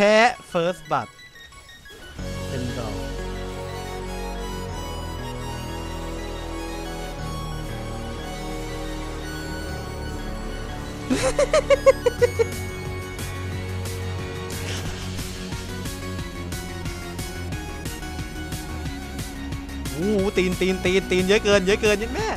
แค่ first blood เป็นดอกโอ้โหตีนตีนตีนตีนเยอะเกิน เยอะเกินยันแม่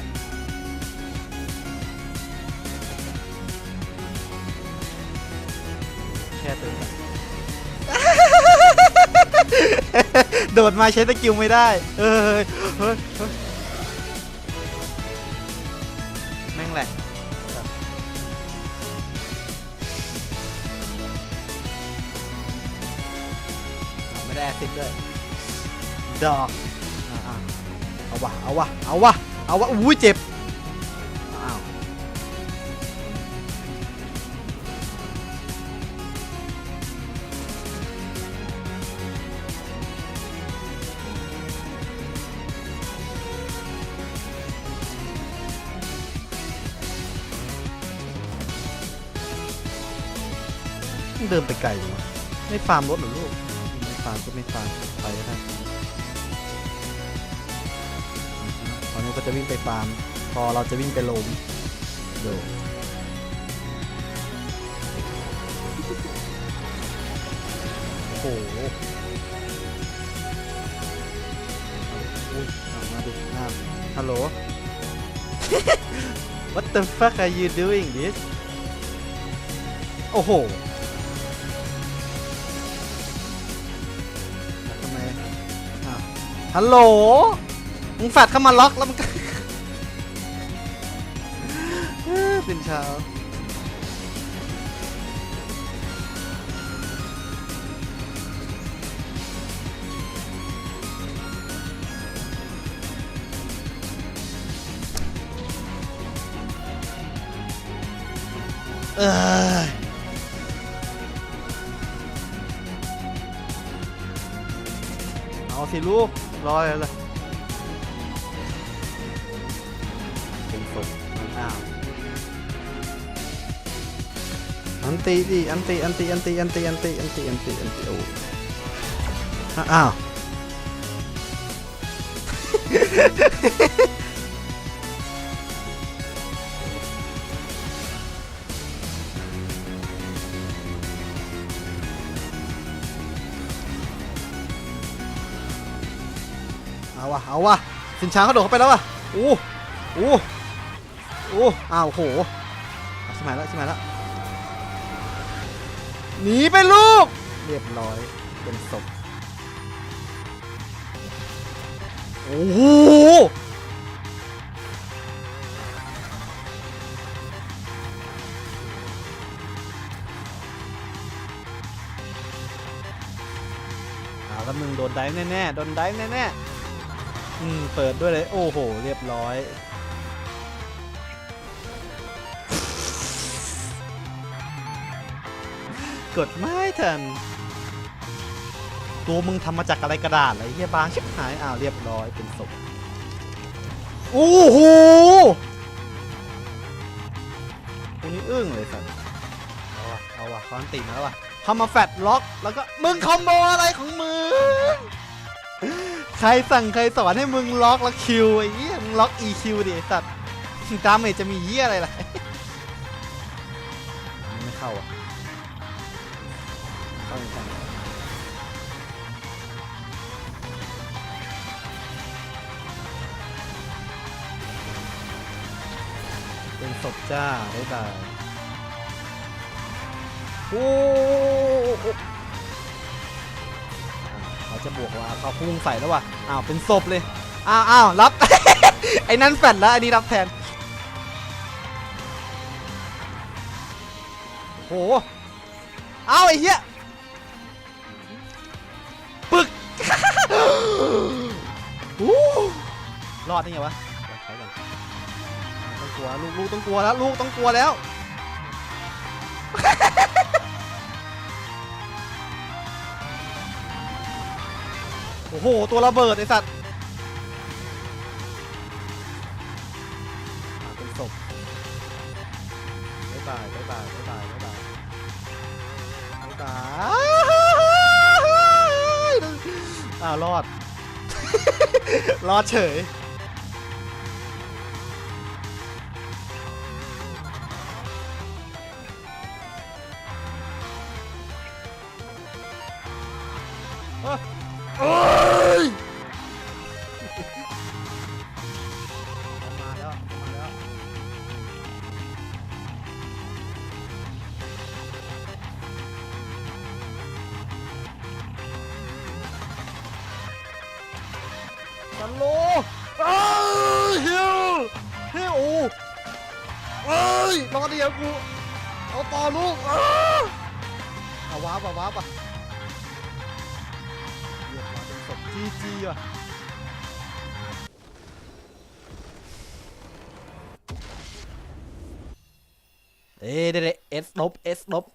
โดดมาใช้สกิลไม่ได้เออเฮ้ยเฮ้ยแม่งแหละไม่ได้แอสซิดด้วยดอกอะอะเอาวะเอาวะเอาวะเอาวะอุ้ยเจ็บ เดินไปไกลอยู่วะไม่ฟาร์มรถหรอลูก ไม่ฟาร์มก็ไม่ฟาร์มไปก็ได้ตอนนี้ก็จะวิ่งไปฟาร์ม พอเราจะวิ่งไปลมดูโอ้โหอุ๊ยเอามาดูหน้าฮัลโหล What the fuck are you doing this โอ้โห ฮัลโหล มึงแฟดเข้ามาล็อกแล้วมึงก็เป็นเช้าเอยเอาสิลูก รออะไรล่ะเป็นศพอ้าวอันตีดิอันตีอันตีอันตีอันตีอันตีอันตีอันตีอันตีโอ้อ้าว เอาวะเอาวะสินช้างเขาโดดเข้าไปแล้ววะโอ้โอ้โอ้อ้าวโหใช่ไหมแล้วใช่ไหมแล้วหนีไปลูก เรียบร้อยเป็นศพโอ้โหแล้วมึงโดนได้แน่ๆ โดนได้แน่ๆ อืม เปิดด้วยเลย โอ้โห เรียบร้อย กดไม่ทัน ตัวมึงทำมาจากอะไรกระดาษอะไรเฮียบางชิบหาย อ้าว เรียบร้อยเป็นศพโอ้โหตรงนี้อึ้งเลยสัตว์เอาวะเอาวะคอนติมาแล้ววะเข้ามาแฟดล็อก แล้วก็ มึงคอมโบอะไรของมึง ใครสั่งใครสอนให้มึงล็อกแล้วคิวไอ้เหี้ยมึงล็อก EQ ดิไอ้สัตว์ดาเมจจะมีเหี้ยอะไรล่ะ ไม่เข้าอะเข้าจริงเป็นศพจ้าบ๊ายบายโอ้ จะบวกว่าเขาพุ่งใส่แล้วว่ะอ้าวเป็นศพเลยอ้าวอ้าวรับ ไอ้นั่นแฟดแล้วอันนี้รับแทนโหอ้าวไอ้เหี้ยปึกรอดได้ไงวะต้องกลัวลูกลูกต้องกลัวแล้วลูกต้องกลัวแล้ว โอ้โห ตัวระเบิดไอสัตว์อ่าเป็นศพบ๊ายบายบ๊ายบายบ๊ายบายบ๊ายบายบ๊ายบายอ้ารอด รอดเฉยเอ้ สันโลเอ้ยฮิวฮิวโอเอ้ยรอเดียวกูเอาต่อลูกอ้าเอาว้าบะว้าบอะเรียบร้อยเป็นศพจีจีอะเอ้ยเด็ดเอสลบเอสลบ